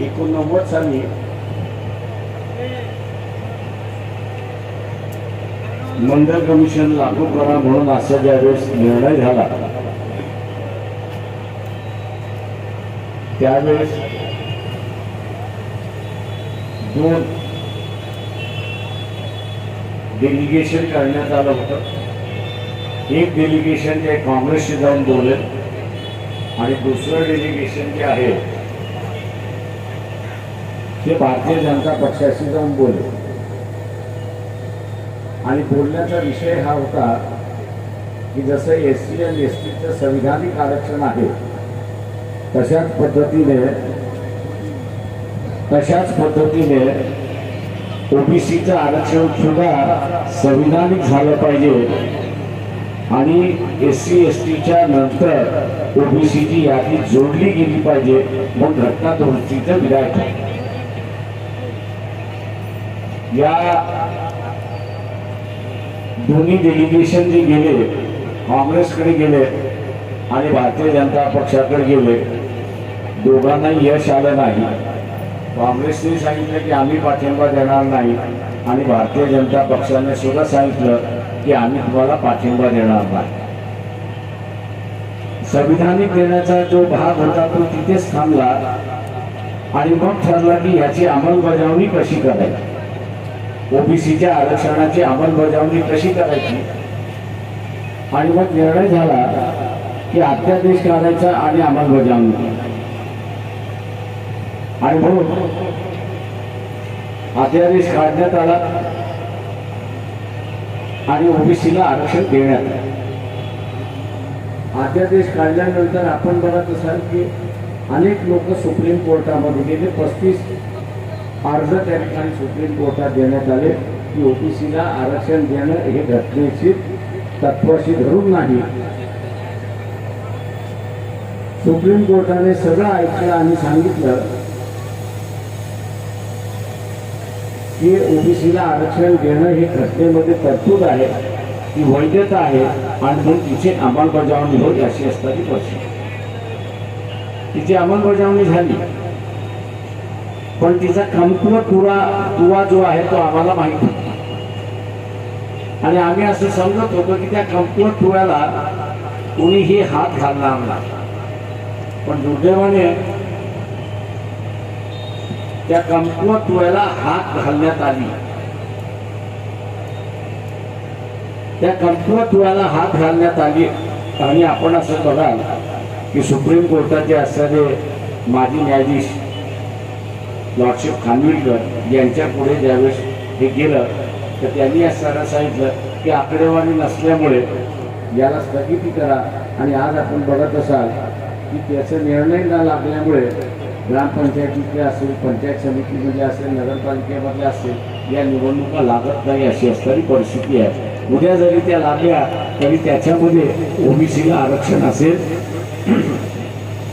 एकोणनव्वद साली मंडळ कमिशन लागू करा म्हणून असा ज्यावेळेस निर्णय झाला त्यावेळेस दोन डेलिगेशन करण्यात आलं होतं. एक डेलिगेशन जे काँग्रेसशी जाऊन बोलले आणि दुसरं डेलिगेशन जे आहे ते भारतीय जनता पक्षाशी जाऊन बोलले आणि बोलण्याचा विषय हा होता की जसं एस सी आणि एस टीचं संविधानिक आरक्षण आहे तशाच पद्धतीने तशाच पद्धतीने ओबीसीचं आरक्षण सुद्धा संविधानिक झालं पाहिजे आणि एस सी एस टीच्या नंतर ओबीसीची यादी जोडली गेली पाहिजे म्हणून घटनादुरुस्तीचं विधायक आहे. या दोन्ही डेलिगेशन जे गेले काँग्रेसकडे गेले आणि भारतीय जनता पक्षाकडे गेले दोघांनाही यश आलं नाही. काँग्रेसने सांगितलं की आम्ही पाठिंबा देणार नाही आणि भारतीय जनता पक्षाने सुद्धा सांगितलं की आम्ही तुम्हाला पाठिंबा देणार नाही. संविधानिक देण्याचा जो भाग होता तो तिथेच थांबला आणि मग ठरला की याची अंमलबजावणी कशी करायची? ओबीसीच्या आरक्षणाची अंमलबजावणी कशी करायची? आणि मग निर्णय झाला की अत्यादेश काढायचा आणि अंमलबजावणी. आणि म्हणून अध्यादेश काढण्यात आला आणि ओबीसीला आरक्षण देण्यात आलं. अध्यादेश काढल्यानंतर आपण बघत असाल की अनेक लोक सुप्रीम कोर्टामध्ये गेले पस्तीस अर्ज त्या ठिकाणी सुप्रीम कोर्टात देण्यात आले की ओबीसीला आरक्षण देणं हे घटनेची तत्वाशी धरून नाही. सुप्रीम कोर्टाने सगळं ऐकलं आणि सांगितलं की ओबीसीला आरक्षण देणं हे घटनेमध्ये तरतूद आहे ती वैधता आहे आणि म्हणून तिची अंमलबजावणी होईल अशी असणारी पक्ष तिची अंमलबजावणी झाली. पण तिचा कमकुवत पुरा दुवा जो आहे तो आम्हाला माहीत आणि आम्ही असं समजत होतो की त्या कमकुवत दुव्याला कुणीही हात घालणार नाही. पण दुर्दैवाने त्या कमकुवत दुव्याला हात घालण्यात आली. त्या कमकुवत दुव्याला हात घालण्यात आली आणि आपण असं बघाल की सुप्रीम कोर्टाचे असणारे माजी न्यायाधीश लॉर्डशिप खानविलकर यांच्या पुढे ज्यावेळेस हे गेलं तर त्यांनी या सरांना सांगितलं की आकडेवारी नसल्यामुळे याला स्थगिती करा. आणि आज आपण बघत असाल की त्याचा निर्णय न लागल्यामुळे ग्रामपंचायतीतले असेल पंचायत समितीमध्ये असेल नगरपालिकेमधले असेल या निवडणुका लागत नाही अशी असणारी परिस्थिती आहे. उद्या जरी त्या लागल्या तरी त्याच्यामध्ये ओबीसीला आरक्षण असेल.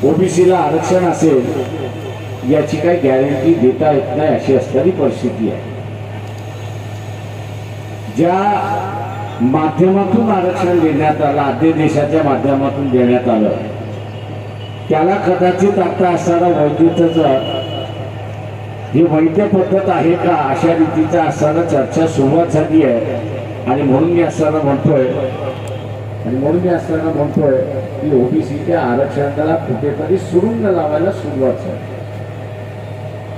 ओबीसीला आरक्षण असेल याची काही गॅरंटी देता येत नाही अशी असणारी परिस्थिती आहे. ज्या माध्यमातून आरक्षण देण्यात आलं अध्यादेशाच्या माध्यमातून देण्यात आलं त्याला कदाचित आता असणारा वैद्यतेचं ही वैद्य पद्धत आहे का अशा रीतीचा असताना चर्चा सुरुवात झाली आहे. आणि म्हणून मी असताना म्हणतोय आणि म्हणून मी असताना म्हणतोय की ओबीसीच्या आरक्षणाला कुठेतरी सुरुंग लावायला सुरुवात झाली.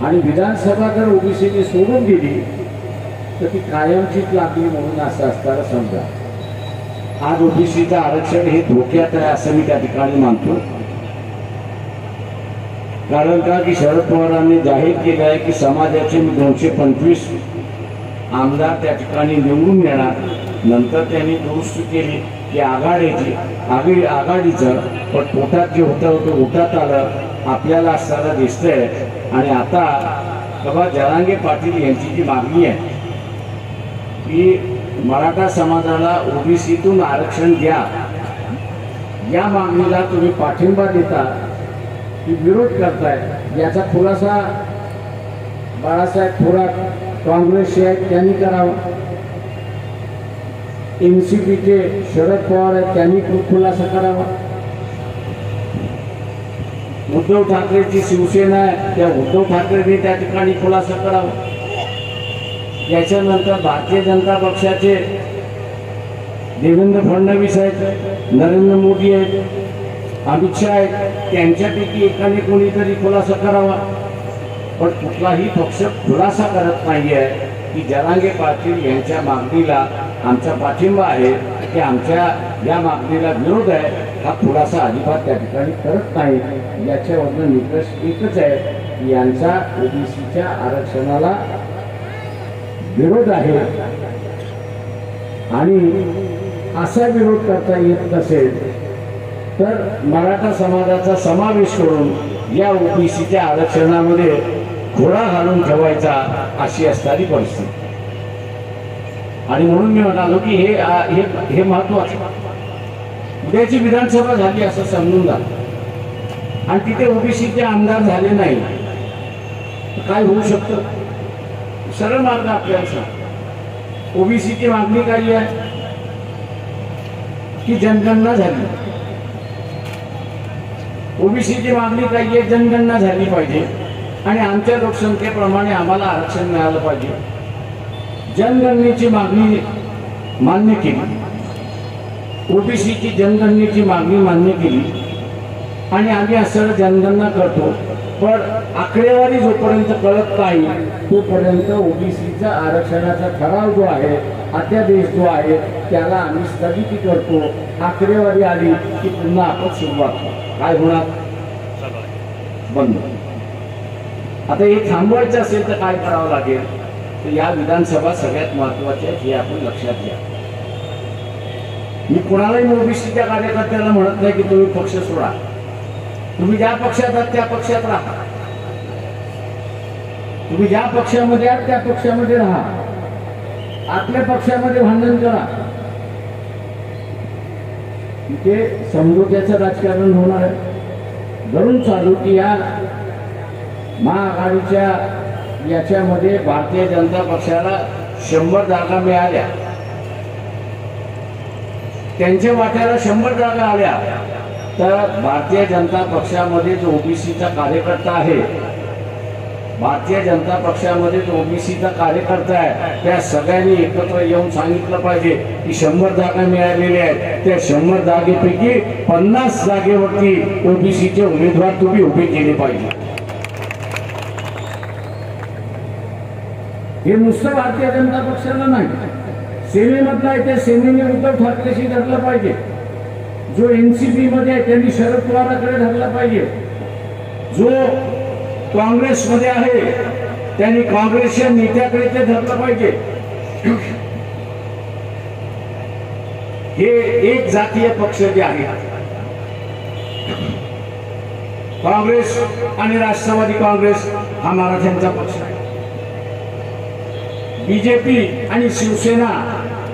आणि विधानसभा जर ओबीसीने सोडून दिली तर ती कायमचीच लागली म्हणून असं असताना समजा. आज ओबीसीचं आरक्षण हे धोक्यात आहे असं मी त्या ठिकाणी मानतो. कारण का की शरद पवारांनी जाहीर केलं आहे की समाजाचे मी दोनशे पंचवीस आमदार त्या ठिकाणी निवडून येणार. नंतर त्यांनी दुरुस्ती केली की आघाडीची आघाडी आघाडीचं पण पोटात जे होतं होतं उठात आलं आपल्याला असताना दिसतंय. आणि आता बाबा जरांगे पाटील यांची जी मागणी आहे की मराठा समाजाला ओबीसीतून आरक्षण द्या या मागणीला तुम्ही पाठिंबा देता की विरोध करताय याचा खुलासा बाळासाहेब थोरात काँग्रेसचे आहेत त्यांनी करावा. एन सी पीचे शरद पवार आहेत त्यांनी खूप खुलासा करावा. उद्धव ठाकरेची शिवसेना आहे. त्या उद्धव ठाकरेंनी त्या ठिकाणी खुलासा करावा. याच्यानंतर भारतीय जनता पक्षाचे देवेंद्र फडणवीस आहेत नरेंद्र मोदी आहेत अमित शहा आहेत त्यांच्यापैकी एकाने कोणीतरी खुलासा करावा. पण कुठलाही पक्ष खुलासा करत नाही आहे की जरांगे पाटील यांच्या मागणीला आमचा पाठिंबा आहे की आमच्या या मागणीला विरोध आहे हा खुलासा अजिबात त्या ठिकाणी करत नाही. याच्यावरनं निकष एकच आहे. यांचा ओबीसीच्या आरक्षणाला विरोध आहे. आणि असा विरोध करता येत नसेल तर मराठा समाजाचा समावेश करून या ओबीसीच्या आरक्षणामध्ये घोडा घालून ठेवायचा अशी असणारी परिस्थिती. आणि म्हणून मी म्हणालो की हे हे महत्वाचं उद्याची विधानसभा झाली असं समजून जा. आणि तिथे ओबीसीचे आमदार झाले नाही. काय होऊ शकतं? सरळ मार्ग आपल्याला ओबीसीची मागणी काही आहे? की जनगणना झाली. ओबीसीची मागणी काही आहे? जनगणना झाली पाहिजे. आणि आमच्या लोकसंख्येप्रमाणे आम्हाला आरक्षण मिळालं पाहिजे. जनगणनेची मागणी मान्य केली. ओबीसीची जनगणनेची मागणी मान्य केली. आणि आम्ही असं जनगणना करतो. पण आकडेवारी जोपर्यंत कळत नाही तोपर्यंत ओबीसीचा आरक्षणाचा ठराव जो आहे अध्यादेश जो आहे त्याला आम्ही स्थगिती करतो. आकडेवारी आली की पुन्हा आपण सुरुवात काय होणार? बंद. आता हे थांबवायचं असेल तर काय करावं लागेल? तर या विधानसभा सगळ्यात महत्त्वाच्या आहे हे आपण लक्षात घ्या. मी कुणालाही ओबीसीच्या कार्यकर्त्याला म्हणत नाही की तुम्ही पक्ष सोडा. तुम्ही ज्या पक्षात आहात त्या पक्षात राहा. तुम्ही ज्या पक्षामध्ये आहात त्या पक्षामध्ये राहा. आपल्या पक्षामध्ये भांडण करा. तिथे समजोत्याचं राजकारण होणार आहे. धरून चालू की या महाआघाडीच्या याच्यामध्ये भारतीय जनता पक्षाला शंभर जागा मिळाल्या. त्यांच्या वाट्याला शंभर जागा आल्या. तर भारतीय जनता पक्षामध्ये जो ओबीसीचा कार्यकर्ता आहे भारतीय जनता पक्षामध्ये जो ओबीसीचा कार्यकर्ता आहे त्या सगळ्यांनी एकत्र येऊन सांगितलं पाहिजे की शंभर जागा मिळालेल्या आहेत. त्या शंभर जागेपैकी पन्नास जागेवरती ओबीसीचे उमेदवार तुम्ही उभे केले पाहिजे. हे नुसतं भारतीय जनता पक्षाला नाही. सेनेमधला आहे त्या सेनेने उद्धव ठाकरेशी धरलं पाहिजे. जो एनसीपी मध्ये आहे त्यांनी शरद पवाराकडे धरला पाहिजे जो काँग्रेसमध्ये आहे त्यांनी काँग्रेसच्या नेत्याकडे ते धरलं पाहिजे. हे एक जातीय पक्ष जे आहे काँग्रेस आणि राष्ट्रवादी काँग्रेस हा मराठ्यांचा पक्ष आहे. बीजेपी आणि शिवसेना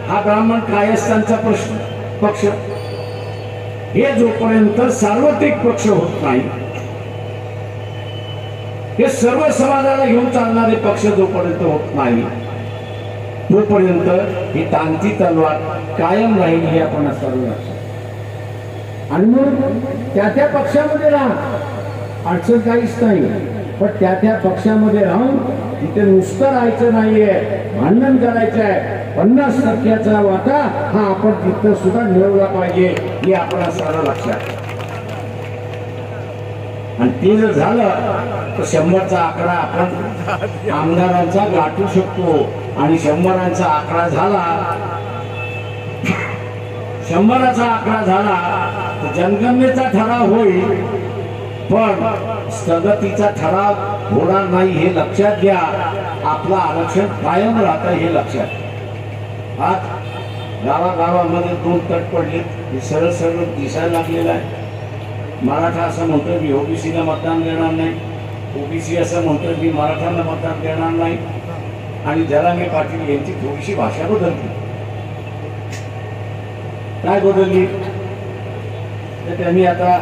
हा ब्राह्मण कायस्थांचा प्रश्न पक्ष हे जोपर्यंत सार्वत्रिक पक्ष होत नाही हे सर्व समाजाला घेऊन चालणारे पक्ष जोपर्यंत होत नाही तोपर्यंत ही तांती तलवार कायम राहील हे आपण सर्व लक्षात आणि मग त्या त्या पक्षामध्ये राहा. अडचण काहीच नाही. पण त्या त्या पक्षामध्ये राहून तिथे नुसतं राहायचं नाहीये भांडण करायचं आहे पन्नास टक्क्याचा वाटा हा आपण तिथं सुद्धा मिळवला पाहिजे हे आपण सर्व लक्षात. आणि ते जर झालं तर शंभरचा आकडा आपण आमदारांचा गाठू शकतो. आणि शंभरांचा आकडा झाला शंभराचा आकडा झाला तर जनगणनेचा ठराव होईल. पण स्थगतीचा ठराव होणार नाही हे लक्षात घ्या. आपलं आरक्षण कायम राहतं हे लक्षात. घ्या. आज गावागावामध्ये दोन तट पडले हे सरळ सरळ दिसायला लागलेलं आहे. मराठा असं म्हणतो मी ओबीसीला मतदान देणार नाही. ओबीसी असं म्हणतो मी मराठांना मतदान देणार नाही. आणि ज्याला मी पाटील यांची थोडीशी भाषा बदलली. काय बदलली? तर त्यांनी आता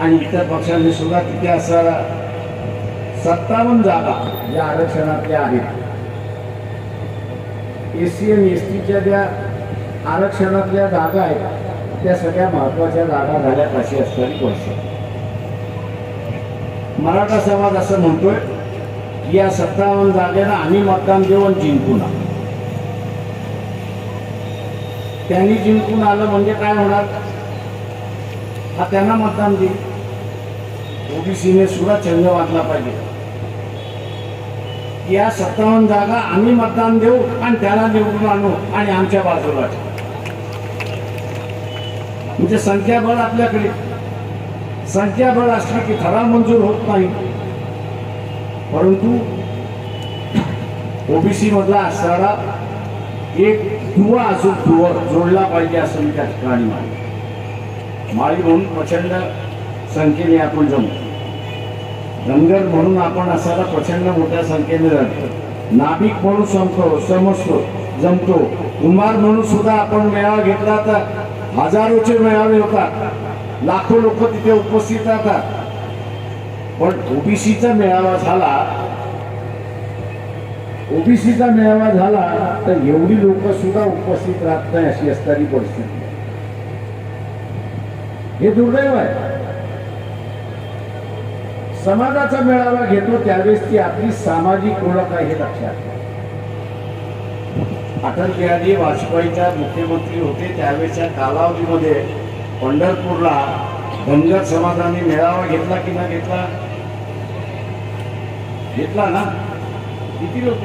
आणि इतर पक्षांनी सुद्धा तिथे असा सत्तावन्न जागा या आरक्षणातल्या आहेत. एस सी आणि एस टीच्या ज्या आरक्षणातल्या जागा आहेत त्या सगळ्या महत्त्वाच्या जागा झाल्या अशी असणारी परिस्थिती मराठा समाज असं म्हणतोय की या सत्तावन्न जागेला आम्ही मतदान देऊन जिंकून आलो. त्यांनी जिंकून आलं म्हणजे काय होणार? हा त्यांना मतदान देईल. ओबीसीने सुद्धा चंग वाजला पाहिजे. या सत्तावन्न जागा आम्ही मतदान देऊ आणि त्याला निवडून आणू आणि आमच्या बाजूला म्हणजे संख्याबळ आपल्याकडे. संख्याबळ असलं की ठराव मंजूर होत नाही. परंतु ओबीसी मधला असणारा एक दुवा अजून दुवा जोडला पाहिजे असं मी त्या ठिकाणी माळी माळी म्हणून प्रचंड संख्येने आपण जमतो धनगर म्हणून आपण असायला प्रचंड मोठ्या संख्येने राहतो नाभिक म्हणून समतो समजतो जमतो. कुंभार म्हणून सुद्धा आपण मेळावा घेतला तर हजारोचे मेळावे होतात. लाखो लोक तिथे उपस्थित राहतात. पण ओबीसीचा मेळावा झाला ओबीसीचा मेळावा झाला तर एवढी लोक सुद्धा उपस्थित राहत नाही अशी असणारी परिस्थिती. हे दुर्दैव आहे. समाजाचा मेळावा घेतो त्यावेळेस ती आपली सामाजिक ओळख आहे हे लक्षात अटल बिहारी वाजपेयीच्या मुख्यमंत्री होते त्यावेळेच्या कालावधीमध्ये पंढरपूरला धनगर समाजाने मेळावा घेतला की ना घेतला? घेतला ना? किती लोक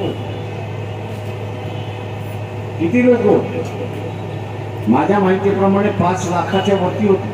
किती लोक माझ्या माहितीप्रमाणे पाच लाखाच्या वरती होते.